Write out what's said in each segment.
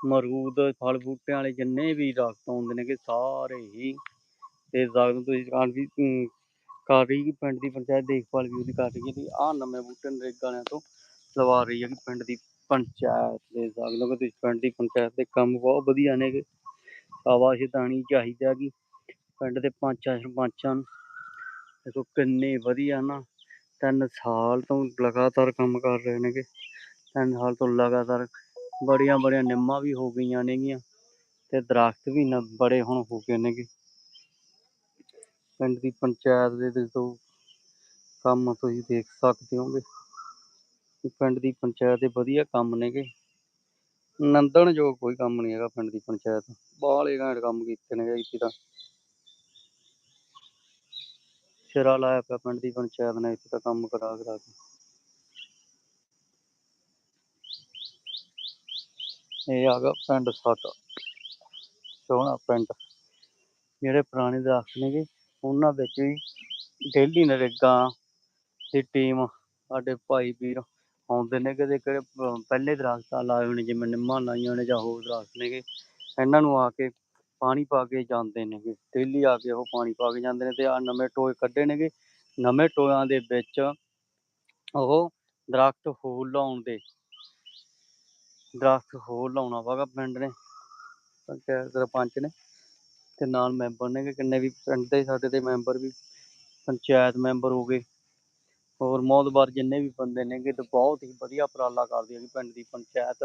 ਮਰੂਦ, ਫਲ ਬੂਟਿਆਂ ਵਾਲੇ ਜਿੰਨੇ ਵੀ ਦਰਖਤ ਆਉਂਦੇ ਨੇਗੇ ਸਾਰੇ ਹੀ। ਤੇ ਦਰਖਤ ਤੁਸੀਂ ਦੁਕਾਨ ਵੀ ਕਰ ਰਹੀ ਪਿੰਡ ਦੀ ਪੰਚਾਇਤ ਦੇਖਭਾਲ ਵੀ ਉਹਦੀ ਕਰ ਰਹੀ ਹੈ ਤੇ ਆਹ ਨਵੇਂ ਬੂਟੇ ਨਰੇਗਾ ਵਾਲਿਆਂ ਤੋਂ ਲਵਾ ਰਹੀ ਹੈ ਕਿ ਪਿੰਡ ਦੀ ਪੰਚਾਇਤ ਦੇ ਸਕਦੇ ਕਿ ਪਿੰਡ ਦੀ ਪੰਚਾਇਤ ਦੇ ਕੰਮ ਬਹੁਤ ਵਧੀਆ ਨੇਗੇ। ਆਵਾਜ਼ ਦਾਣੀ ਚਾਹੀਦਾ ਕਿ ਪਿੰਡ ਦੇ ਪੰਚਾਂ ਸਰਪੰਚਾਂ ਨੂੰ। ਦੇਖੋ ਕਿੰਨੇ ਵਧੀਆ ਨਾ, ਤਿੰਨ ਸਾਲ ਤੋਂ ਲਗਾਤਾਰ ਕੰਮ ਕਰ ਰਹੇ ਨੇ ਨੇਗੇ। ਤਿੰਨ ਸਾਲ ਤੋਂ ਲਗਾਤਾਰ ਬੜੀਆਂ ਬੜੀਆਂ ਨਿੰਮਾਂ ਵੀ ਹੋ ਗਈਆਂ ਨੇਗੀਆਂ ਤੇ ਦਰਖਤ ਵੀ ਨਾ, ਬੜੇ ਹੁਣ ਹੋ ਗਏ ਨੇਗੇ। ਪਿੰਡ ਦੀ ਪੰਚਾਇਤ ਦੇ ਜਦੋਂ ਕੰਮ ਤੁਸੀਂ ਦੇਖ ਸਕਦੇ ਹੋਗੇ ਪਿੰਡ ਦੀ ਪੰਚਾਇਤ ਦੇ ਵਧੀਆ ਕੰਮ ਨੇਗੇ। ਨੰਦਣਯੋਗ ਕੋਈ ਕੰਮ ਨਹੀਂ ਹੈਗਾ ਪਿੰਡ ਦੀ ਪੰਚਾਇਤ ਬਾਹਲੇ ਘੈਂਟ ਕੰਮ ਕੀਤੇ ਨੇ ਇੱਥੇ ਤਾਂ। ਸਿਰਾ ਲਾਇਆ ਪਿਆ ਪਿੰਡ ਦੀ ਪੰਚਾਇਤ ਨੇ ਇੱਥੇ ਤਾਂ ਕੰਮ ਕਰਾ ਕਰਾ ਕੇ। ਇਹ ਆ ਗਿਆ ਪਿੰਡ ਸਾਡਾ ਸੋਹਣਾ ਪਿੰਡ। ਜਿਹੜੇ ਪੁਰਾਣੇ ਦਰਖਤ ਨੇਗੇ, ਉਹਨਾਂ ਵਿੱਚ ਵੀ ਡੇਲੀ ਨਰੇਗਾ ਦੀ ਟੀਮ ਸਾਡੇ ਭਾਈ ਵੀਰ ਆਉਂਦੇ ਨੇ ਕਿਤੇ ਕਿਹੜੇ ਪਹਿਲੇ ਦਰਖਤ ਲਾਏ ਹੋਏ ਨੇ ਜਿਵੇਂ ਨਿੰਮਾਂ ਲਾਈਆਂ ਨੇ ਜਾਂ ਹੋਰ ਦਰਖਤ ਨੇਗੇ, ਇਹਨਾਂ ਨੂੰ ਆ ਕੇ ਪਾਣੀ ਪਾ ਕੇ ਜਾਂਦੇ ਨੇਗੇ। ਡੇਲੀ ਆ ਕੇ ਉਹ ਪਾਣੀ ਪਾ ਕੇ ਜਾਂਦੇ ਨੇ ਤੇ ਆ ਨਵੇਂ ਟੋਏ ਕੱਢੇ ਨੇਗੇ। ਨਵੇਂ ਟੋਇਆਂ ਦੇ ਵਿੱਚ ਉਹ ਦਰਖਤ ਹੋਰ ਲਾਉਣ ਦੇ ਦਰਖਤ ਹੋਰ ਲਾਉਣਾ ਵਾਗਾ ਪਿੰਡ ਨੇ, ਪੰਚਾਇਤ ਸਰਪੰਚ ਨੇ ਤੇ ਨਾਲ ਮੈਂਬਰ ਨੇ ਕਿੰਨੇ ਵੀ ਪਿੰਡ ਦੇ ਸਾਡੇ ਦੇ ਮੈਂਬਰ ਵੀ ਪੰਚਾਇਤ ਮੈਂਬਰ ਹੋ ਗਏ। ਹੋਰ ਮੌਤਬਾਰ ਜਿੰਨੇ ਵੀ ਬੰਦੇ ਨੇਗੇ ਤੇ ਬਹੁਤ ਹੀ ਵਧੀਆ ਉਪਰਾਲਾ ਕਰਦੀ ਹੈ ਪਿੰਡ ਦੀ ਪੰਚਾਇਤ,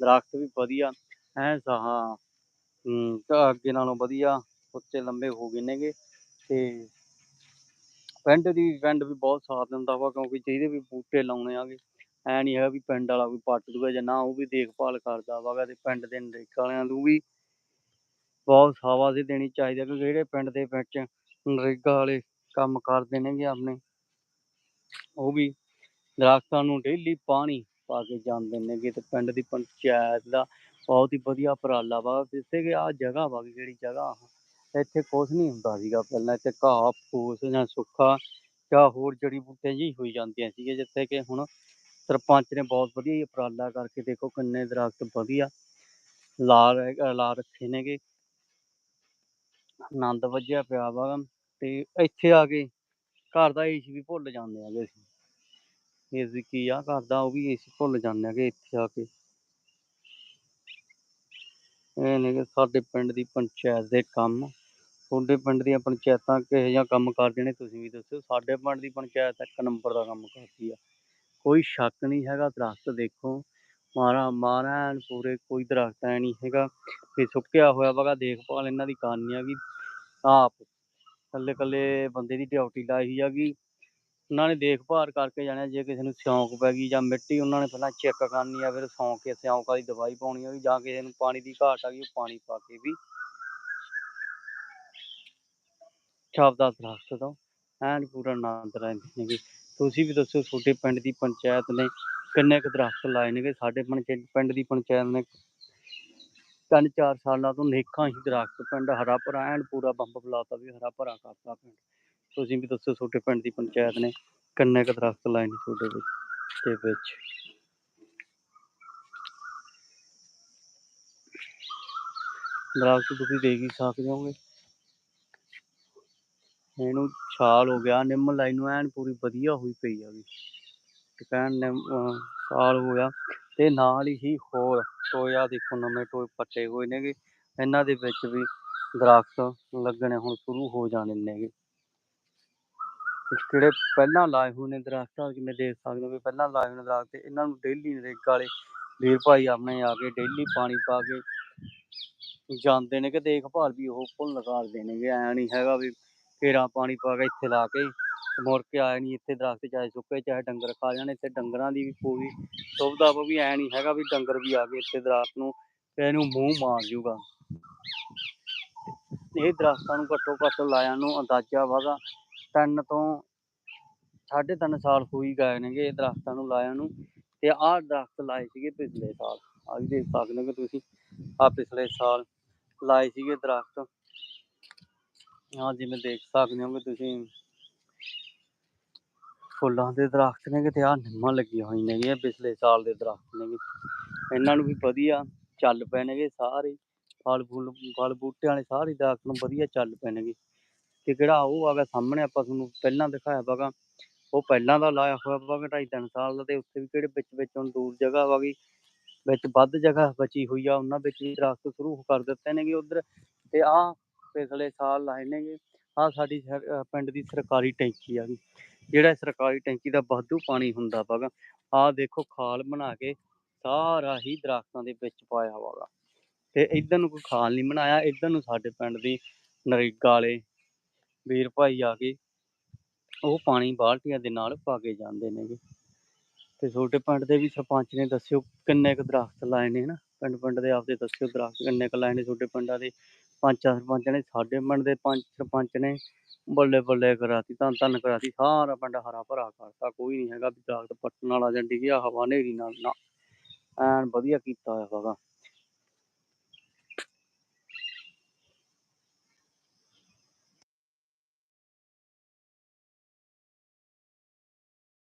ਦਰਖਤ ਵੀ ਵਧੀਆ, ਐ ਸਹਾ ਤਾਂ ਅੱਗੇ ਨਾਲੋਂ ਵਧੀਆ, ਉੱਚੇ ਲੰਬੇ ਹੋ ਗਏ ਨੇਗੇ ਤੇ ਪਿੰਡ ਦੀ ਪਿੰਡ ਵੀ ਬਹੁਤ ਸਾਥ ਦਿੰਦਾ ਵਾ ਕਿਉਂਕਿ ਜਿਹਦੇ ਵੀ ਬੂਟੇ ਲਾਉਣੇ ਆਗੇ ਐ ਨਹੀਂ ਹੈਗਾ ਵੀ ਪਿੰਡ ਵਾਲਾ ਕੋਈ ਪੱਟ ਦੂਗਾ ਜਾਂ ਨਾ, ਉਹ ਵੀ ਦੇਖਭਾਲ ਕਰਦਾ ਵਾਗਾ ਤੇ ਪਿੰਡ ਦੇ ਨਰੇਗਾ ਵਾਲਿਆਂ ਨੂੰ ਵੀ ਬਹੁਤ ਸ਼ਾਬਾਸ਼ ਦੇਣੀ ਚਾਹੀਦੀ ਹੈ ਕਿਉਂਕਿ ਜਿਹੜੇ ਪਿੰਡ ਦੇ ਵਿੱਚ ਨਰੇਗਾ ਵਾਲੇ ਕੰਮ ਕਰਦੇ ਨੇਗੇ ਆਪਣੇ, ਉਹ ਵੀ ਦਰਖਤਾਂ ਨੂੰ ਡੇਲੀ ਪਾਣੀ ਪਾ ਕੇ ਜਾਂਦੇ ਨੇਗੇ ਤੇ ਪਿੰਡ ਦੀ ਪੰਚਾਇਤ ਦਾ ਬਹੁਤ ਹੀ ਵਧੀਆ ਉਪਰਾਲਾ ਵਾ, ਜਿੱਥੇ ਕਿ ਆ ਜਗ੍ਹਾ ਵਾ ਜਿਹੜੀ ਜਗ੍ਹਾ ਇੱਥੇ ਕੁਛ ਨਹੀਂ ਹੁੰਦਾ ਸੀਗਾ ਪਹਿਲਾਂ, ਇੱਥੇ ਘਾਹ ਫੂਸ ਜਾਂ ਸੁੱਖਾ ਜਾਂ ਹੋਰ ਜੜੀ ਬੂਟੀਆਂ ਜਿਹੀ ਹੋਈ ਜਾਂਦੀਆਂ ਸੀਗੀਆਂ, ਜਿੱਥੇ ਕਿ ਹੁਣ ਸਰਪੰਚ ਨੇ ਬਹੁਤ ਵਧੀਆ ਹੀ ਉਪਰਾਲਾ ਕਰਕੇ ਦੇਖੋ ਕਿੰਨੇ ਦਰਖਤ ਵਧੀਆ ਲਾ ਰਹੇ- ਲਾ ਰੱਖੇ ਨੇਗੇ। ਆਨੰਦ ਵੱਜਿਆ ਪਿਆ ਵਾ ਤੇ ਇੱਥੇ ਆ ਕੇ ਘਰ ਦਾ ਏਸੀ ਵੀ ਭੁੱਲ ਜਾਂਦੇ ਆਗੇ ਅਸੀਂ। ਏਸੀ ਕੀ ਆ ਘਰ ਦਾ, ਉਹ ਵੀ ਏਸੀ ਭੁੱਲ ਜਾਂਦੇ ਆਗੇ ਇੱਥੇ ਆ ਕੇ। ਇਹ ਨੇ ਸਾਡੇ ਪਿੰਡ ਦੀ ਪੰਚਾਇਤ ਦੇ ਕੰਮ, ਤੁਹਾਡੇ ਪਿੰਡ ਦੀਆਂ ਪੰਚਾਇਤਾਂ ਕਿਹੋ ਜਿਹਾ ਕੰਮ ਕਰਦੀਆਂ ਨੇ ਤੁਸੀਂ ਵੀ ਦੱਸਿਓ ਸਾਡੇ ਪਿੰਡ ਦੀ ਪੰਚਾਇਤ ਇੱਕ ਨੰਬਰ ਦਾ ਕੰਮ ਕਰਦੀ ਆ। ਕੋਈ ਸ਼ੱਕ ਨਹੀਂ ਹੈਗਾ, ਦਰਖਤ ਦੇਖੋ। ਮਾਰਾ ਮਾਰਾ ਐਨ ਪੂਰੇ ਕੋਈ ਦਰਖਤ ਐ ਨਹੀਂ ਹੈਗਾ। ਵੀ ਸੁੱਕਿਆ ਹੋਇਆ ਵਗਾ ਦੇਖਭਾਲ ਇਹਨਾਂ ਦੀ ਕਰਨੀ ਆ ਵੀ ਆਪ ਇਕੱਲੇ ਇਕੱਲੇ ਬੰਦੇ ਦੀ ਡਿਊਟੀ ਲਾਈ ਹੋਈ ਹੈਗੀ। ਉਹਨਾਂ ਨੇ ਦੇਖਭਾਲ ਕਰਕੇ ਜਾਣਾ, ਜੇ ਕਿਸੇ ਨੂੰ ਸਿਉਂਕ ਪੈ ਗਈ ਜਾਂ ਮਿੱਟੀ, ਉਹਨਾਂ ਨੇ ਪਹਿਲਾਂ ਚੈੱਕ ਕਰਨੀ ਆ, ਫਿਰ ਸੌਂਕ ਕੇ ਸਿਉਂਕ ਵਾਲੀ ਦਵਾਈ ਪਾਉਣੀ ਆ ਵੀ ਜਾਂ ਕਿਸੇ ਨੂੰ ਪਾਣੀ ਦੀ ਘਾਟ ਆ ਗਈ, ਉਹ ਪਾਣੀ ਪਾ ਕੇ ਵੀ ਛਾਪਦਾ ਦਰਖਤ ਤੋਂ। ਐਨ ਪੂਰਾ ਆਨੰਦ ਰਹਿੰਦੇ ਨੇਗੇ। ਤੁਸੀਂ ਵੀ ਦੱਸੋ ਤੁਹਾਡੇ ਪਿੰਡ ਦੀ ਪੰਚਾਇਤ ਨੇ ਕਿੰਨੇ ਕੁ ਦਰਖਤ ਲਾਏ ਨੇਗੇ? ਸਾਡੇ ਪੰਚ- ਪਿੰਡ ਦੀ ਪੰਚਾਇਤ ਨੇ ਤਿੰਨ ਚਾਰ ਸਾਲਾਂ ਤੋਂ ਨੇਕਾਂ ਹੀ ਦਰਖਤ ਪਿੰਡ ਹਰਾ ਭਰਾ ਐਨ ਪੂਰਾ ਬੰਬ ਬੁਲਾਤਾ ਵੀ ਹਰਾ ਭਰਾ ਕਰਤਾ ਪਿੰਡ। ਤੁਸੀਂ ਵੀ ਦੱਸੋ ਤੁਹਾਡੇ ਪਿੰਡ ਦੀ ਪੰਚਾਇਤ ਨੇ ਕਿੰਨੇ ਕੁ ਦਰਖਤ ਲਾਏ ਨੇ ਤੁਹਾਡੇ ਵਿੱਚ ਦੇ ਵਿੱਚ? ਦਰਖਤ ਤੁਸੀਂ ਦੇਖ ਹੀ ਸਕਦੇ ਹੋਗੇ। ਇਹਨੂੰ ਛਾਲ ਹੋ ਗਿਆ, ਨਿੰਮ ਲਾਈ ਨੂੰ ਐਨ ਪੂਰੀ ਵਧੀਆ ਹੋਈ ਪਈ ਆ ਵੀ। ਤੇ ਕਹਿਣ ਨਿੰਮ, ਅਹ ਸਾਲ ਹੋਇਆ ਤੇ ਨਾਲ ਹੀ ਹੋਰ ਟੋਇਆ ਦੇਖੋ, ਨਵੇਂ ਟੋਏ ਪੱਟੇ ਹੋਏ ਨੇਗੇ। ਇਹਨਾਂ ਦੇ ਵਿੱਚ ਵੀ ਦਰਖਤ ਲੱਗਣੇ ਹੁਣ ਸ਼ੁਰੂ ਹੋ ਜਾਣੇ ਨੇਗੇ। ਤੇ ਜਿਹੜੇ ਪਹਿਲਾਂ ਲਾਏ ਹੋਏ ਨੇ ਦਰਖਤਾਂ ਆ ਜਿਵੇਂ ਦੇਖ ਸਕਦੇ ਹੋ ਵੀ ਪਹਿਲਾਂ ਲਾਏ ਹੋਏ ਨੇ ਦਰਖਤ ਇਹਨਾਂ ਨੂੰ ਡੇਲੀ ਨਰੇਗਾ ਵਾਲੇ ਵੀਰ ਭਾਈ ਆਪਣੇ ਆ ਕੇ ਡੇਲੀ ਪਾਣੀ ਪਾ ਕੇ ਜਾਂਦੇ ਨੇ ਕਿ ਦੇਖਭਾਲ ਵੀ ਉਹ ਭੁੱਲ ਕਰਦੇ ਨੇਗੇ। ਐ ਨਹੀਂ ਹੈਗਾ ਵੀ ਘੇਰਾ ਪਾਣੀ ਪਾ ਕੇ ਇੱਥੇ ਲਾ ਕੇ ਤੇ ਮੁੜ ਕੇ ਆਏ ਨਹੀਂ ਇੱਥੇ ਦਰਖਤ ਚਾਹੇ ਸੁੱਕੇ ਚਾਹੇ ਡੰਗਰ ਖਾ ਜਾਣ, ਇੱਥੇ ਡੰਗਰਾਂ ਦੀ ਵੀ ਕੋਈ ਸੁਵਿਧਾ ਵੀ ਐ ਨਹੀਂ ਹੈਗਾ ਵੀ ਡੰਗਰ ਵੀ ਆ ਕੇ ਇੱਥੇ ਦਰਖਤ ਨੂੰ ਤੇ ਇਹਨੂੰ ਮੂੰਹ ਮਾਰ ਜੂਗਾ। ਇਹ ਦਰਖਤਾਂ ਨੂੰ ਘੱਟੋ ਘੱਟ ਲਾਇਆ ਨੂੰ ਅੰਦਾਜ਼ਾ ਵਾਦਾ ਤਿੰਨ ਤੋਂ ਸਾਢੇ ਤਿੰਨ ਸਾਲ ਹੋਈ ਗਏ ਨੇਗੇ ਇਹ ਦਰਖਤਾਂ ਨੂੰ ਲਾਇਆ ਨੂੰ ਤੇ ਆਹ ਦਰਖਤ ਲਾਏ ਸੀਗੇ ਪਿਛਲੇ ਸਾਲ। ਆਹ ਵੀ ਦੇਖ ਸਕਦੇ ਹੋ ਕਿ ਤੁਸੀਂ, ਆਹ ਪਿਛਲੇ ਸਾਲ ਲਾਏ ਸੀਗੇ ਦਰਖਤ। ਆਹ ਜਿਵੇਂ ਦੇਖ ਸਕਦੇ ਹੋ ਕਿ ਤੁਸੀਂ। ਫੁੱਲਾਂ ਦੇ ਦਰਖਤ ਨੇ ਤੇ ਆਹ ਨਿੰਮਾਂ ਲੱਗੀਆਂ ਹੋਈਆਂ ਨੇਗੀਆਂ, ਪਿਛਲੇ ਸਾਲ ਦੇ ਦਰਖਤ ਨੇਗੇ। ਇਹਨਾਂ ਨੂੰ ਵੀ ਵਧੀਆ ਚੱਲ ਪਏ ਨੇਗੇ ਸਾਰੇ। ਫਲ ਫੁੱਲ, ਫਲ ਬੂਟੇ ਵਾਲੇ ਸਾਰੇ ਦਰਖਤ ਨੂੰ ਵਧੀਆ ਚੱਲ ਪਏ ਨੇਗੇ। ਤੇ ਕਿਹੜਾ ਉਹ ਆਗਾ ਸਾਹਮਣੇ ਆਪਾਂ ਤੁਹਾਨੂੰ ਪਹਿਲਾਂ ਦਿਖਾਇਆ ਵਾਗਾ ਉਹ ਪਹਿਲਾਂ ਦਾ ਲਾਇਆ ਹੋਇਆ ਵਾਗਾ ਢਾਈ ਤਿੰਨ ਸਾਲ ਦਾ, ਤੇ ਉੱਥੇ ਵੀ ਕਿਹੜੇ ਵਿੱਚ ਵਿੱਚ ਹੁਣ ਦੂਰ ਜਗ੍ਹਾ ਵਾਗੀ ਵਿੱਚ ਵੱਧ ਜਗ੍ਹਾ ਬਚੀ ਹੋਈ ਆ। ਉਹਨਾਂ ਵਿੱਚ ਵੀ ਦਰਖਤ ਸ਼ੁਰੂ ਕਰ ਦਿੱਤੇ ਨੇਗੇ ਉਧਰ। ਤੇ ਆਹ ਪਿਛਲੇ ਸਾਲ ਲਾਏ ਨੇਗੇ ਆਹ ਸਾਡੀ ਪਿੰਡ ਦੀ ਸਰਕਾਰੀ ਟੈਂਕੀ ਆ ਗਈ ਜਿਹੜਾ ਸਰਕਾਰੀ ਟੈਂਕੀ ਦਾ ਵਾਧੂ ਪਾਣੀ ਹੁੰਦਾ ਵਾਗਾ ਆਹ ਦੇਖੋ ਖਾਲ ਬਣਾ ਕੇ ਸਾਰਾ ਹੀ ਦਰਖਤਾਂ ਦੇ ਵਿੱਚ ਪਾਇਆ ਵਾਗਾ ਤੇ ਇਧਰ ਨੂੰ ਕੋਈ ਖਾਲ ਨਹੀਂ ਬਣਾਇਆ, ਇਧਰ ਨੂੰ ਸਾਡੇ ਪਿੰਡ ਦੀ ਨਰੇਗਾ ਵਾਲੇ ਵੀਰ ਭਾਈ ਆ ਕੇ ਉਹ ਪਾਣੀ ਬਾਲਟੀਆਂ ਦੇ ਨਾਲ ਪਾ ਕੇ ਜਾਂਦੇ ਨੇਗੇ ਤੇ ਛੋਟੇ ਪਿੰਡ ਦੇ ਵੀ ਸਰਪੰਚ ਨੇ ਦੱਸਿਓ ਕਿੰਨੇ ਕੁ ਦਰਖਤ ਲਾਏ ਨੇ ਹਨਾ। ਪਿੰਡ ਪਿੰਡ ਦੇ ਆਪਦੇ ਦੱਸਿਓ ਦਰਖਤ ਕਿੰਨੇ ਕੁ ਲਾਏ ਨੇ ਤੁਹਾਡੇ ਪਿੰਡਾਂ ਦੇ? ਪੰਚਾਂ ਸਰਪੰਚ ਨੇ, ਸਾਡੇ ਪਿੰਡ ਦੇ ਪੰਜ ਸਰਪੰਚ ਨੇ। ਬੱਲੇ ਬੱਲੇ ਕਰਾਤੀ, ਧੰਨ ਧੰਨ ਕਰਾਤੀ, ਸਾਰਾ ਪਿੰਡ ਹਰਾ ਭਰਾ ਕਰਤਾ, ਕੋਈ ਨਹੀਂ ਹੈਗਾ ਵੀ ਦਰਖਤ ਪੱਟਣ ਵਾਲਾ ਜਾਂ ਡਿੱਗਿਆ ਹਵਾ ਹਨੇਰੀ ਨਾਲ ਨਾ। ਐਨ ਵਧੀਆ ਕੀਤਾ ਹੋਇਆ ਹੈਗਾ